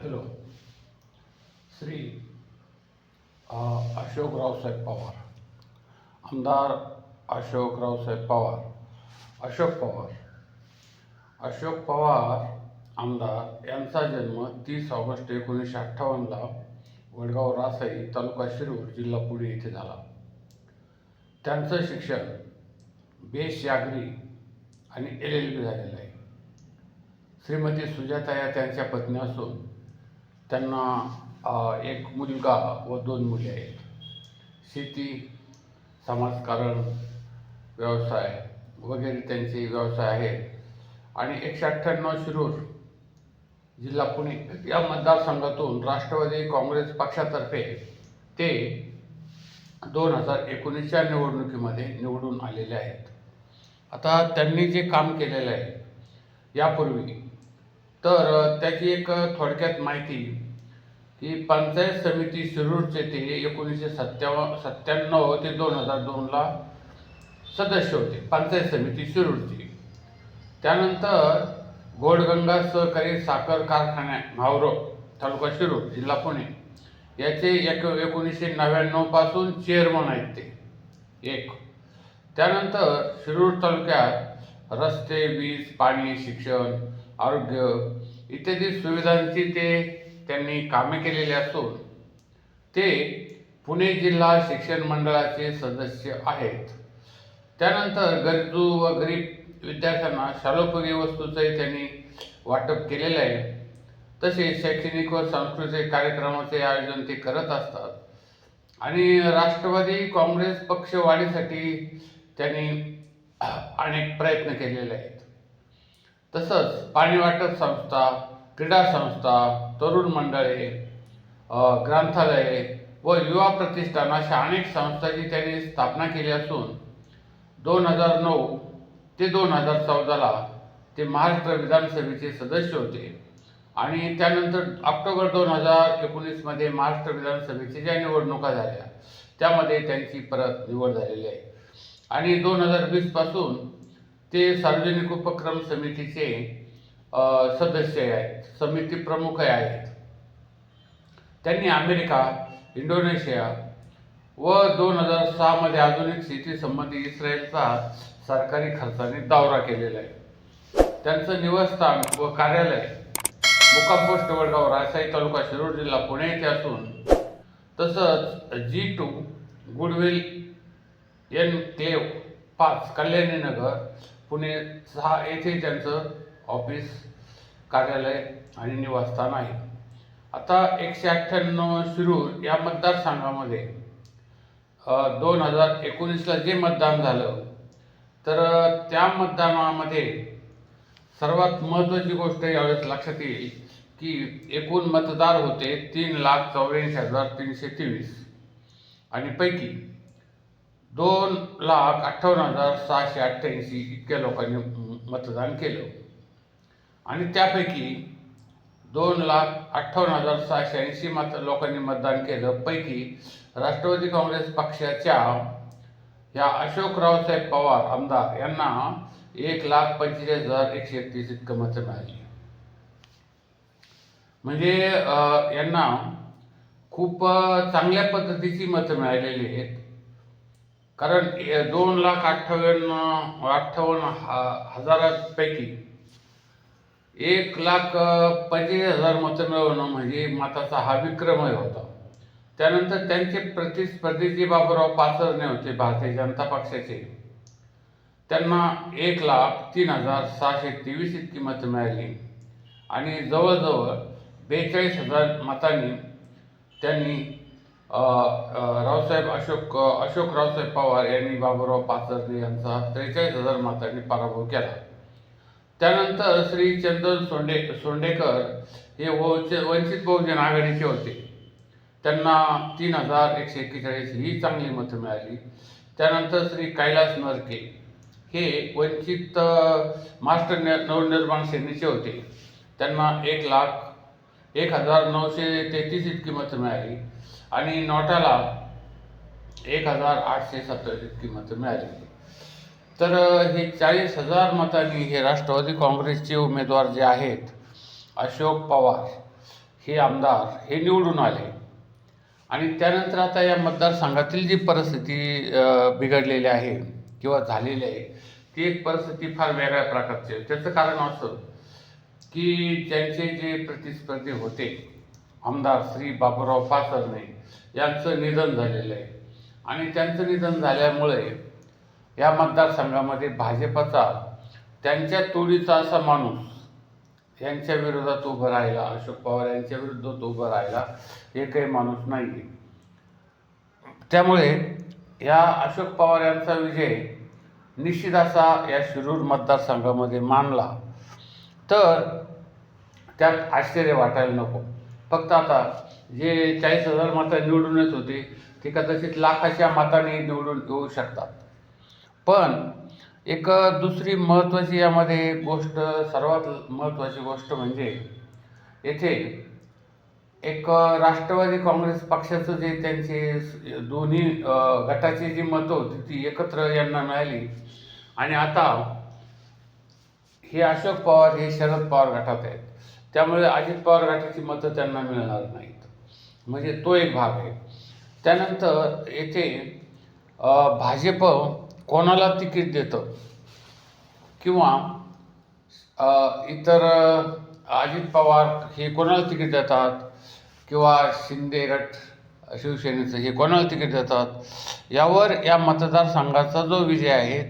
Hello. Shri Ashokrao साहेब पवार. आमदार अशोकराव साहेब पवार. अशोक पवार. अशोक पवार आमदार यांचा जन्म तीस ऑगस्ट एकोणीसशे अठ्ठावन्नला वडगाव रासाई तालुका शिरूर जिल्हा पुणे येथे झाला. त्यांचं शिक्षण बेश यागरी आणि एल एल बी झालेलं आहे. श्रीमती सुजाता या त्यांच्या पत्नी असून त्यांना एक मुलगा व दोन मुले आहेत. शेती समाजकारण व्यवसाय वगैरे त्यांचे व्यवसाय आहेत. आणि एकशे अठ्ठ्याण्णव शिरूर जिल्हा पुणे या मतदारसंघातून राष्ट्रवादी काँग्रेस पक्षातर्फे ते दोन हजार एकोणीसच्या निवडणुकीमध्ये निवडून आलेले आहेत. आता त्यांनी जे काम केलेलं आहे यापूर्वी तर त्याची एक थोडक्यात माहिती ही पंचायत समिती शिरूरचे ते एकोणीसशे सत्त्याव सत्त्याण्णव ते दोन हजार दोनला सदस्य होते पंचायत समिती शिरूरची. त्यानंतर गोडगंगा सहकारी साखर कारखान्या म्हावरो तालुका शिरूर जिल्हा पुणे. याचे एक एकोणीसशे नव्याण्णवपासून चेअरमन आहेत ते एक. त्यानंतर शिरूर तालुक्यात रस्ते वीज पाणी शिक्षण आरोग्य इत्यादी सुविधांची ते त्यांनी कामे केलेले असून ते पुणे जिल्हा शिक्षण मंडळाचे सदस्य आहेत. त्यानंतर गरजू व गरीब विद्यार्थ्यांना शालोपयोगी वस्तूचंही त्यांनी वाटप केलेलं आहे. तसेच शैक्षणिक व सांस्कृतिक कार्यक्रमाचे आयोजन ते करत असतात. आणि राष्ट्रवादी काँग्रेस पक्ष वाढीसाठी त्यांनी अनेक प्रयत्न केलेले आहेत. तसंच पाणी वाटप संस्था क्रीडा संस्था तरुण मंडळे ग्रंथालये व युवा प्रतिष्ठान अशा अनेक संस्थांची त्यांनी स्थापना केली असून दोन हजार नऊ ते दोन हजार चौदाला ते महाराष्ट्र विधानसभेचे सदस्य होते. आणि त्यानंतर ऑक्टोबर दोन हजार एकोणीसमध्ये महाराष्ट्र विधानसभेच्या ज्या निवडणुका झाल्या त्यामध्ये त्यांची परत निवड झालेली आहे. आणि दोन हजार वीसपासून ते सार्वजनिक उपक्रम समितीचे सदस्य आहेत समिती प्रमुख आहेत. त्यांनी अमेरिका इंडोनेशिया व दोन हजार सहामध्ये आधुनिक शेती संबंधी इस्रायलचा सरकारी खर्चाने दौरा केलेला आहे. त्यांचं निवासस्थान व कार्यालय मुक्काम पोस्ट वडगाव रासाई तालुका शिरूर जिल्हा पुणे येथे असून तसंच जी टू गुडविल एन क्लेव पाच कल्याणीनगर पुणे सहा येथे त्यांचं ऑफिस कार्यालय आणि निवासस्थान आहे. आता एकशे अठ्ठ्याण्णव शिरूर या मतदारसंघामध्ये दोन हजार एकोणीसला जे मतदान झालं तर त्या मतदानामध्ये सर्वात महत्त्वाची गोष्ट यावेळेस लक्षात येईल की एकूण मतदार होते तीन लाख चौऱ्याऐंशी हजार तीनशे तेवीस. आणि पैकी दोन लाख अठ्ठावन्न हजार सहाशे अठ्ठ्याऐंशी इतक्या लोकांनी मतदान केलं. आणि त्यापैकी दोन लाख अठ्ठावन्न हजार सहाशे ऐंशी मत लोकांनी मतदान केलं. पैकी राष्ट्रवादी काँग्रेस पक्षाच्या या अशोकराव साहेब पवार आमदार यांना एक लाख पंचेचाळीस हजार एकशे एकतीस इतकं मतं मिळाली. म्हणजे यांना खूप चांगल्या पद्धतीची मतं मिळालेली आहेत. कारण दोन लाख अठ्ठावन्न अठ्ठावन्न ह- हजारापैकी एक लाख अ, पंचेचाळीस हजार मतं मिळवणं म्हणजे मताचा हा विक्रमय होता. त्यानंतर त्यांचे प्रतिस्पर्धीचे बाबूराव पाचरणे होते भारतीय जनता पक्षाचे. त्यांना एक लाख तीन हजार सहाशे तेवीस इतकी मतं मिळाली. आणि जवळजवळ बेचाळीस हजार मतांनी त्यांनी रावसाहेब अशोक अशोक रावसाहेब पवार यांनी बाबूराव पाचरणे यांचा त्रेचाळीस हजार मतांनी पराभव केला. त्यानंतर श्री चंदन सोंडे सोंडेकर हे वंच वंचित बहुजन आघाडीचे होते. त्यांना तीन हजार एकशे एक्केचाळीस ही चांगली मतं मिळाली. त्यानंतर श्री कैलास नरके हे वंचित मास्टर न- नवनिर्माण सेनेचे होते. त्यांना एक लाख एक हजार नऊशे तेहतीस इतकी मतं मिळाली आणि नोटाला एक हजार आठशे सत्तावीस इतकी मतं मिळाली. तर हे चाळीस हजार मतांनी हे राष्ट्रवादी काँग्रेसचे उमेदवार जे आहेत अशोक पवार हे आमदार हे निवडून आले. आणि त्यानंतर आता या मतदारसंघातील जी परिस्थिती बिघडलेली आहे किंवा झालेली आहे ती एक परिस्थिती फार वेगळ्या प्रकारची आहे. त्याचं कारण असं की त्यांचे जे प्रतिस्पर्धी होते आमदार श्री बाबूराव पाचरणे यांचं निधन झालेलं आहे. आणि त्यांचं निधन झाल्यामुळे या मतदारसंघामध्ये भाजपचा त्यांच्या तोडीचा असा माणूस यांच्या विरोधात उभं राहिला अशोक पवार यांच्या विरोधात उभं राहिला एकही माणूस नाही त्यामुळे या अशोक पवार यांचा विजय निश्चित असा या शिरूर मतदारसंघामध्ये मानला. तर त्यात आश्चर्य वाटायला नको. फक्त आता जे चाळीस हजार मतं निवडूनच होते ते कदाचित लाखाच्या मताने निवडून येऊ शकतात. पण एक दुसरी महत्त्वाची यामध्ये गोष्ट सर्वात महत्त्वाची गोष्ट म्हणजे येथे एक राष्ट्रवादी काँग्रेस पक्षाचं जे त्यांचे दोन्ही गटाची जी मतं होती ती एकत्र यांना मिळाली. आणि आता हे अशोक पवार हे शरद पवार गटात आहेत. त्यामुळे अजित पवार गटाची मतं त्यांना मिळणार नाहीत. म्हणजे तो एक भाग आहे. त्यानंतर येथे भाजप कोणाला तिकीट देतं? किंवा इतर अजित पवार हे कोणाला तिकीट देतात? किंवा शिंदे गट शिवसेनेचं हे कोणाला तिकीट देतात? यावर या मतदारसंघाचा जो विजय आहे